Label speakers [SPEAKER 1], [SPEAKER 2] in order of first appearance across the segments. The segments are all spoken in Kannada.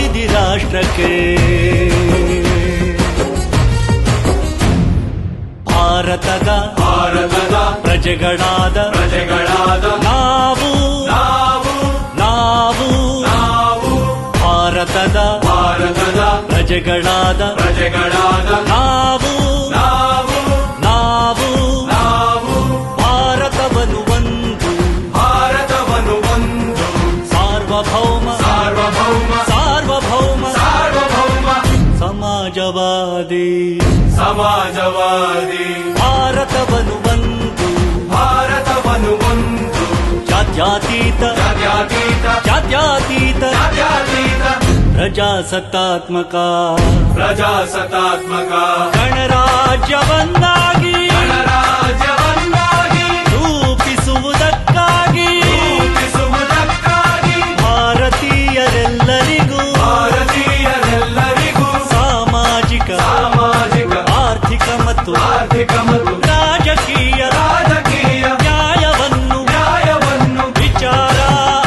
[SPEAKER 1] ನಂಬಿಕೆ ಭಾರತದ
[SPEAKER 2] ಭಾರತದ
[SPEAKER 1] ಪ್ರಜೆಗಳಾದ
[SPEAKER 2] ಪ್ರಜೆಗಳಾದ
[SPEAKER 1] ನಾವು
[SPEAKER 2] ನಾವು
[SPEAKER 1] ನಾವು
[SPEAKER 2] ನಾವು
[SPEAKER 1] ಭಾರತದ
[SPEAKER 2] ಭಾರತದ
[SPEAKER 1] ಪ್ರಜೆಗಳಾದ
[SPEAKER 2] ಪ್ರಜೆಗಳಾದ
[SPEAKER 1] ನಾವು
[SPEAKER 2] ನಾವು
[SPEAKER 1] ನಾವು
[SPEAKER 2] ನಾವು
[SPEAKER 1] ಭಾರತವನ್ನು ಒಂದು
[SPEAKER 2] ಭಾರತವನ್ನು ಒಂದು
[SPEAKER 1] ಸಾರ್ವಭೌಮ ಸಮಾಜವಾದಿ.
[SPEAKER 2] ಸಮಾಜವಾದಿ.
[SPEAKER 1] ಭಾರತವನ್ನು ಒಂದು.
[SPEAKER 2] ಭಾರತವನ್ನು ಒಂದು.
[SPEAKER 1] ಜಾತ್ಯಾತೀತ.
[SPEAKER 2] ಜಾತ್ಯಾತೀತ.
[SPEAKER 1] ಜಾತ್ಯಾತೀತ.
[SPEAKER 2] ಜಾತ್ಯಾತೀತ.
[SPEAKER 1] ಪ್ರಜಾಸತ್ತಾತ್ಮಕ.
[SPEAKER 2] ಪ್ರಜಾಸತ್ತಾತ್ಮಕ.
[SPEAKER 1] ಗಣರಾಜ್ಯವನ್ನಾಗಿ.
[SPEAKER 2] ಗಣರಾಜ್ಯವನ್ನಾಗಿ.
[SPEAKER 1] ರೂಪಿಸುವುದಕ್ಕಾಗಿ. ಮತ್ತು
[SPEAKER 2] ಆರ್ಥಿಕ ಮತ್ತು
[SPEAKER 1] ರಾಜಕೀಯ
[SPEAKER 2] ರಾಜಕೀಯ
[SPEAKER 1] ನ್ಯಾಯವನ್ನು
[SPEAKER 2] ನ್ಯಾಯವನ್ನು
[SPEAKER 1] ವಿಚಾರ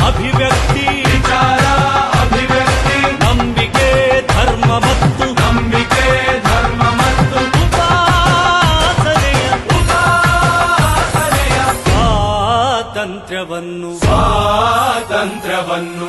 [SPEAKER 1] ಅಭಿವ್ಯಕ್ತಿ
[SPEAKER 2] ವಿಚಾರ ಅಭಿವ್ಯಕ್ತಿ
[SPEAKER 1] ನಂಬಿಕೆ ಧರ್ಮ ಮತ್ತು
[SPEAKER 2] ನಂಬಿಕೆ ಧರ್ಮ ಮತ್ತು
[SPEAKER 1] ಉಪಾಸನೆಯ
[SPEAKER 2] ಉಪಾಸನೆಯ
[SPEAKER 1] ಸ್ವಾತಂತ್ರ್ಯವನ್ನು
[SPEAKER 2] ಸ್ವಾತಂತ್ರ್ಯವನ್ನು